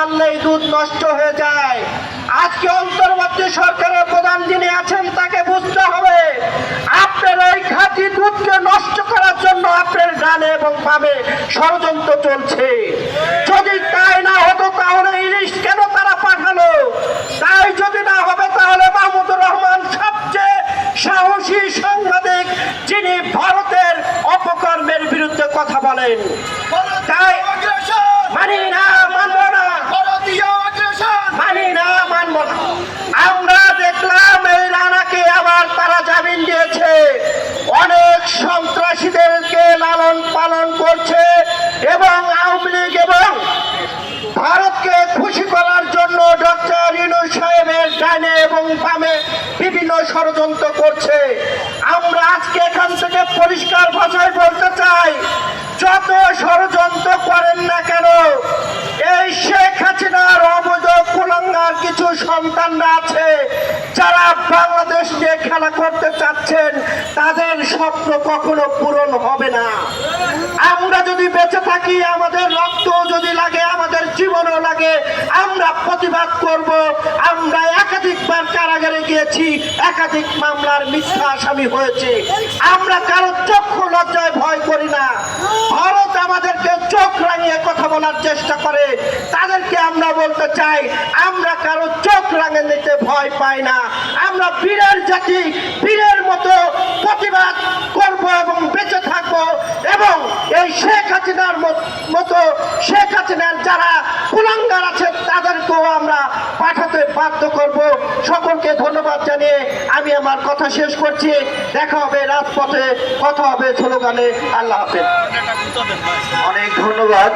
মারলেই দুধ নষ্ট হয়ে যায়। আজকে অন্তর্বর্তী সরকারের প্রধান যিনি আছেন, তাকে বুঝতে হবে, আপনার ওই খাঁটি দুধকে নষ্ট করার জন্য আপনার ডানে এবং বামে ষড়যন্ত্র চলছে। যদি তাই না হতো, তাহলে ইলিশ কেন তারা পাঠালো? তাই যদি না হবে, তাহলে মাহমুদুর রহমান সবচেয়ে সাহসী সাংবাদিক, যিনি ভারতের অপকর্মের বিরুদ্ধে কথা বলেন তাই মানি না মানব না মানি না মানব না আমরা দেখলাম এই রানাকে আবার তারা জামিন দিয়েছে অনেক সন্ত্রাসীদেরকে লালন পালন করছে এবং আওয়ামী লীগ এবং ভারতকে খুশি করার জন্য ডক্টর ইনু সাহেবের ডানে এবং বামে বিভিন্ন ষড়যন্ত্র করছে। আমরা আজকে এখান থেকে পরিষ্কার ভাষায় বলতে চাই, যত ষড়যন্ত্র করেন না কেন, এই শেখ হাসিনার অবৈধ কুলঙ্গার কিছু সন্তানরা আছে, যারা বাংলাদেশ নিয়ে খেলা করতে চাচ্ছেন, তাদের স্বপ্ন কখনো পূরণ হবে না। আমরা যদি বেঁচে থাকি, আমাদের রক্ত যদি লাগে, আমাদের জীবনও লাগে, আমরা প্রতিবাদ করব। আমরা একাধিকবার কারাগারে গিয়েছি, একাধিক মামলার মিথ্যা আসামি হয়েছে। আমরা কারও চক্ষু লজ্জায় ভয় করি না। ভারত আমাদেরকে চোখ রাঙিয়ে কথা বলার চেষ্টা করে। তাদেরকে আমরা বলতে চাই, আমরা কারও চোখ রাঙে নিতে ভয় পাই না। আমরা বীরের জাতি বীরের মতো প্রতিবাদ করব এবং বেঁচে থাকব এবং এই শেখ হাসিনার মতো শেখ হাসিনার যারা কুলাঙ্গার আছে, তাদেরকেও আমরা পাঠাতে বাধ্য করব। সকলকে ধন্যবাদ জানিয়ে আমি আমার কথা শেষ করছি। দেখা হবে রাজপথে, কথা হবে স্লোগানে আল্লাহ হাফেজ। অনেক ধন্যবাদ।